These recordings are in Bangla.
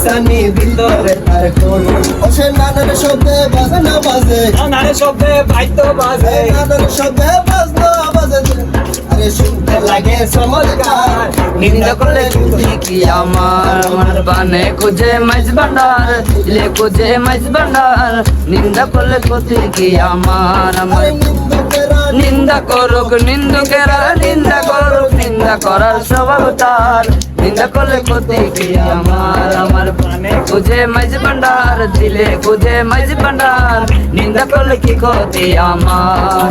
হাসানি ভিতরে তার কোন? ও সে নানার শব্দে বাজে না বাজে। নানারে শব্দে বাইতো বাজে। নানার শব্দে বাজনা বাজে। আরে শুনতে লাগে চমৎকার নিন্দা করলে তুই কি আমার? আমার বানে খুঁজে মাছ ভান্ডার দিলে খুঁজে মাছ ভান্ডার। নিন্দা করলে ক্ষতি কি আমার? আমার নিন্দা করুক নিন্দুকেরা নিন্দা করুক নিন্দা করার স্বভাব তার নিন্দা করলে ক্ষতি কি আমার? আমার খুঁজে মাঝ ভান্ডার দিলে খুঁজে মাঝ ভান্ডার নিন্দা করলে কি ক্ষতি আমার?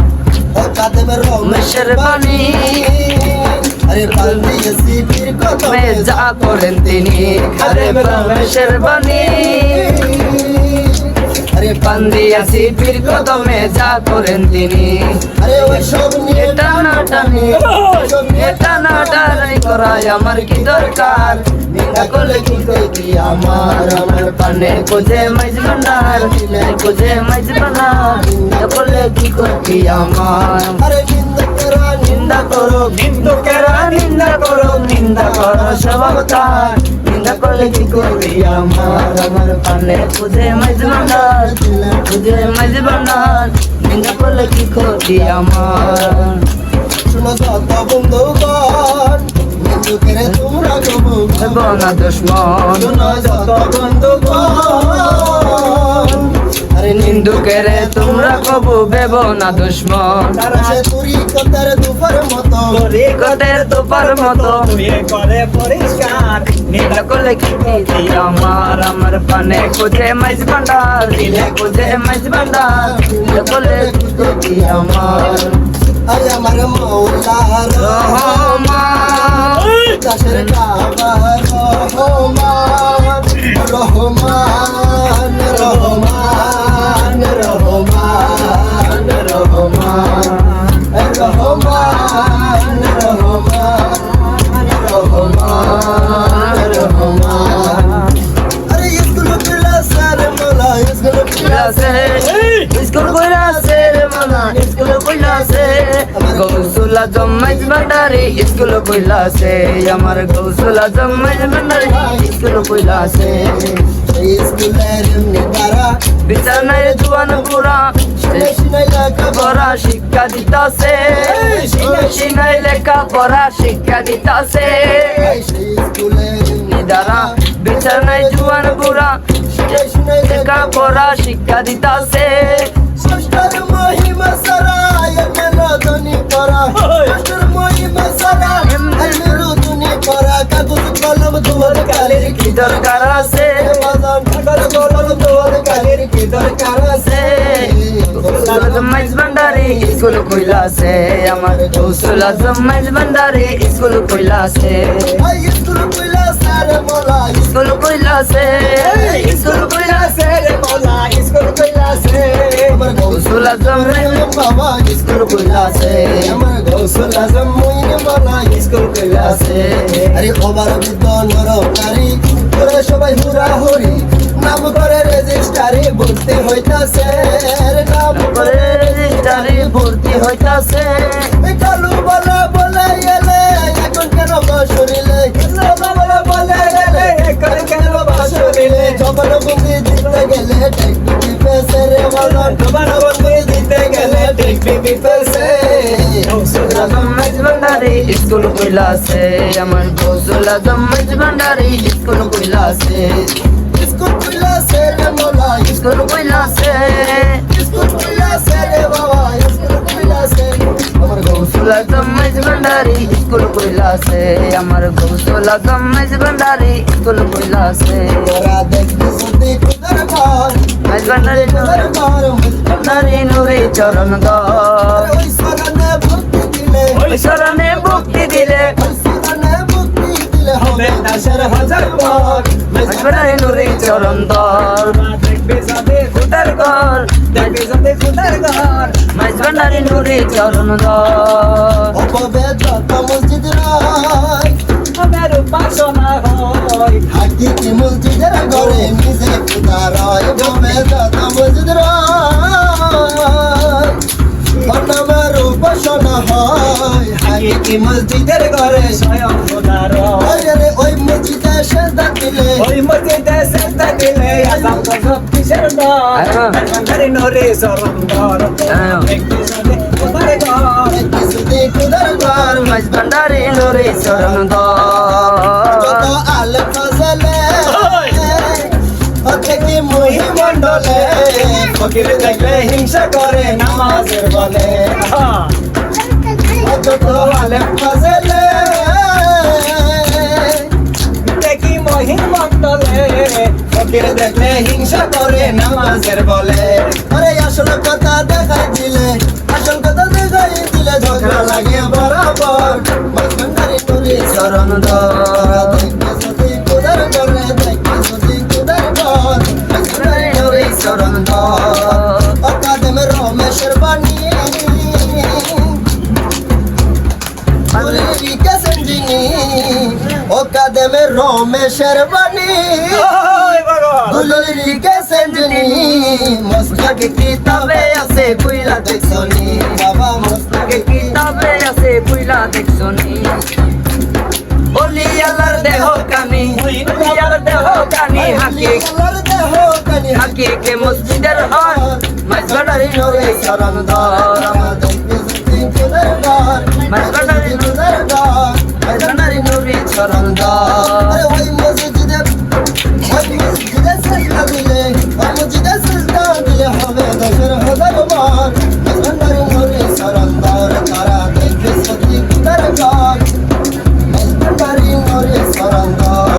ও কাদেম রমেশের বাণী। আরে পাল দিয়েছি বীর কত মে যা করেন তিনি আরে রমেশের বাণী। পান্দি আসি পীর কদমে যা করেন তিনি। সব এটা না টানি এটা না টানি করাই আমার কি দরকার? নিন্দা করলে কি করবি আমার? আমার পানে কোজে মাইজ ভান্ডার কোজে মাইজ ভান্ডার নিন্দা করলে কি করবি আমার? আরে নিন্দুকেরা নিন্দা করো নিন্দা করো? নিন্দা করো স্বভাব তার নিন্দা কি করবি আমার আমার পানে খুঁজে মাঝ ভান্ডার খুঁজে মাঝ ভান্ডার নিন্দা করলে কি করবি আমার? শুনো যত বন্ধুগণ নিন্দুকেরা তোমরা কবু না দুশ্মন। শুনো যত আরে নিন্দুকেরে তোমরা কবু ভেব না দুশ্মন। তারা সে তুরি কতার দুপার মতো কদের তোপার মতো। তুই করে পরিষ্কার। নিন্দা করলে কি দিদি আমার আমার পানে খুঁজে মাইজ ভান্ডার দিলে খুঁজে মাইজ ভান্ডার। নিন্দা করলে কি দিদি আমার আই আমার মৌলার কাবা রহমান রহমান রহমান। আজম মাইজ ভান্ডারি স্কুল কইলা আছে। আমার গৌসুল আজম মাইজ ভান্ডারি স্কুল কইলা আছে। বিছানায় জুয়ান বুড়া লেখাপড়া শিক্ষা দিতাছে। সিনাই লেখাপড়া শিক্ষা দিতাছে। নিদারা বিছানায় জুয়ান বুড়া লেখাপড়া শিক্ষা দিতাছে। মহিমা সারা ধনী করা। ষষ্ঠর মহিমা সারা এমএলও করা। কাগজ কলম ধোয়ার কালের কি কি দরকার আছে? বাদাম কাগজ কলম ধোয়ার কালের কি দরকার আছে? জম্মাইজ ভান্ডারে স্কুল কইলাছে আমার কৌশল জম্মাইজ ভান্ডারে স্কুল কইলা মোলা স্কুল কইলাছে স্কুল কইলাছে রে মোলা স্কুল কইলাছে আমার কৌশল জম্মাইজ বাবা স্কুল কইলাছে আমার গৌসল আজম মুইনে বলা স্কুল কইলাছে আরে ওবার বৃদ্ধ নর নারী তোরা সবাই হুরা হরি নাম করে রেজিস্টারে ভর্তি হইতাছে নাম করে রেজিস্টারে ভর্তি হইতাছে দিতে গেলে টেকবি পেসে রে মাওলানা তোমার বন্ধু দিতে গেলে টেকবি পেসে স্কুল কইলাছে আমার বসুল আজম মজবান্ডারি স্কুল কইলাছে স্কুল মোলা স্কুল কইলাছে ভণ্ডারি স্কুল কইলাছে আমার গৌসলা গমেশ ভণ্ডারি স্কুল কইলাছে ওরা দেখতে সুদি কুদর ঘর। মেজ ভণ্ডারি নুরে। ভণ্ডারি নুরে চরণ গর ওই শরণে ভক্তি দিলে। ওই শরণে ভক্তি দিলে। হবে দাশের হাজার বার মেজ ভণ্ডারি নুরে চরণ দর দেখবে যাবে কুদর ঘর। দেখবে কান্ডারি নুরে চরণ মসজিদ উপাসনা হয়। থাকি কি মসজিদের ঘরে নিজে খোদা রয় জমে দাদা মসজিদ রনামার উপাসনা হয়। থাকি কি মসজিদের ঘরে স্বয়ং খোদা রয় ওই মসজিদে সে দিলে ওই মসজিদে সে দিলে আসাম গজব কিসের দর আয়ো। মাঝবান্ডারি নরে চরণ ধর আয়ো। দেখতে সাথে কোথায় ঘর কিছুতে কুদার ঘর মাঝ ভান্ডারি নরে চরণ যত আল ফজলে হতে কি মহিমণ্ডলে ফকির দেখলে হিংসা করে নামাজের বলে যত আল ফজলে ফকির দেখলে হিংসা করে নামাজের বলে। আরে আসল কথা দেখাই দিলে আসল কথা দেখাই দিলে ঝগড়া লাগে বরাবর। মাঝখানদারি করে অকাদেমে রমেশের বাণী। ভগবান। দুলরিকা সঞ্জিনী মস্তকে কিতাবে আছে কইলা দেখছনি বাবা মস্তকে কিতাবে আছে পুইলা দেখছনি বলি আল্লাহর দেহ কানি ইয়ার দেহ কানি হাকি। আল্লাহর দেহ কানি। হাকি কে মসজিদের হয় মাঝ ভান্ডারি নরে চরণ ধর। আমাদের 사랑한다.